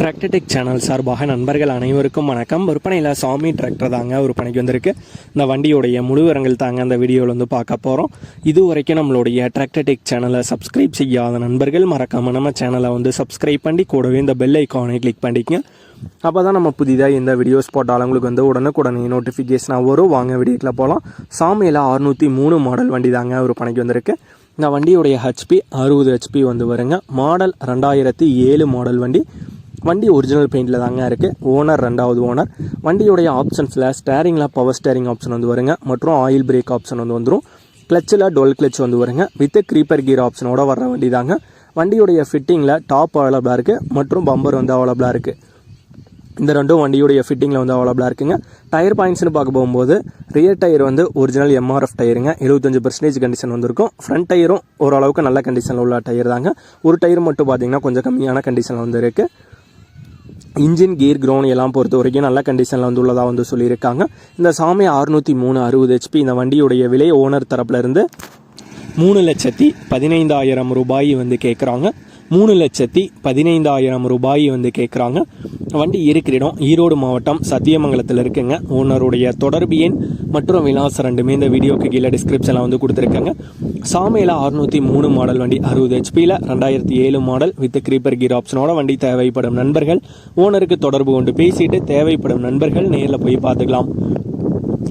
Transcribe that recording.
Tractor Tech channel சார்பாக நண்பர்கள் அனைவருக்கும் வணக்கம். விற்பனையில் சாமி டிராக்டர் தாங்க விற்பனைக்கு வந்திருக்கு. இந்த வண்டியுடைய முழு விவரங்கள் தாங்க அந்த வீடியோவில் வந்து பார்க்க போகிறோம் இது வரைக்கும் நம்மளுடைய டிராக்டர்டெக் சேனலை சப்ஸ்கிரைப் செய்யாத நண்பர்கள் மறக்காம நம்ம சேனலை வந்து சப்ஸ்கிரைப் பண்ணி கூடவே இந்த பெல் ஐக்கானை கிளிக் பண்ணிக்கங்க. அப்போ தான் நம்ம புதிதாக எந்த வீடியோஸ் போட்டாலும் உங்களுக்கு வந்து உடனுக்குடனே நோட்டிஃபிகேஷனாக வரும். வாங்க வீடியோக்கில் போகலாம் சாமியில் அறுநூற்றி மூணு மாடல் வண்டி தாங்க விற்பனைக்கு வந்திருக்கு. இந்த வண்டியுடைய ஹெச்பி அறுபது ஹெச்பி வந்து வருங்க. மாடல் ரெண்டாயிரத்தி ஏழு மாடல் வண்டி. வண்டி ஒரிஜினல் பெயிண்டில் தாங்க இருக்குது ஓனர் ரெண்டாவது ஓனர் வண்டியுடைய ஆப்ஷன்ஸில் ஸ்டேரிங்கில் பவர் ஸ்டேரிங் ஆப்ஷன் வந்து வருங்க. மற்றும் ஆயில் பிரேக் ஆப்ஷன் வந்து வந்துடும் கிளச்சில் டொல் கிளச் வந்து வருங்க. வித் க்ரீப்பர் கீர் ஆப்ஷனோட வர்ற வண்டி தாங்க. வண்டியுடைய ஃபிட்டிங்கில் டாப் அவைலபிளாக இருக்குது மற்றும் பம்பர் வந்து அவைலபிளாக இருக்குது இந்த ரெண்டும் வண்டியுடைய ஃபிட்டிங்கில் வந்து அவைலபிளாக இருக்குங்க. டயர் பாயிண்ட்ஸ்னு பார்க்க போகும்போது ரியர் டயர் வந்து ஒரிஜினல் எம்ஆர்எஃப் டயருங்க எழுபத்தஞ்சு பர்சன்டேஜ் கண்டிஷன் வந்திருக்கும். ஃப்ரண்ட் டயரும் ஓரளவுக்கு நல்ல கண்டிஷனில் உள்ள டயர் தாங்க. ஒரு டயர் மட்டும் பார்த்தீங்கன்னா கொஞ்சம் கம்மியான கண்டிஷனில் வந்து இருக்குது இன்ஜின் கீர் கிரவுண்ட் எல்லாம் பொறுத்த வரைக்கும் நல்ல கண்டிஷனில் வந்து உள்ளதாக வந்து சொல்லியிருக்காங்க. இந்த சாமி அறுநூற்றி மூணு அறுபது ஹெச்பி இந்த வண்டியுடைய விலை ஓனர் தரப்புலேருந்து மூணு லட்சத்தி பதினைந்தாயிரம் ரூபாய் வந்து கேட்குறாங்க மூணு லட்சத்தி பதினைந்தாயிரம் ரூபாய் வந்து கேட்குறாங்க வண்டி இருக்கிற இடம் ஈரோடு மாவட்டம் சத்தியமங்கலத்தில் இருக்குங்க. ஓனருடைய தொடர்பு எண் மற்றும் விலாசம் ரெண்டுமே இந்த வீடியோக்கு கீழே டிஸ்கிரிப்ஷனில் வந்து கொடுத்துருக்காங்க. சாமியில் அறுநூற்றி மூணு மாடல் வண்டி அறுபது ஹெச்பியில் ரெண்டாயிரத்தி ஏழு மாடல் வித் க்ரீப்பர் கீர் ஆப்ஷனோட வண்டி தேவைப்படும் நண்பர்கள். ஓனருக்கு தொடர்பு கொண்டு பேசிட்டு தேவைப்படும் நண்பர்கள் நேரில் போய் பார்த்துக்கலாம்.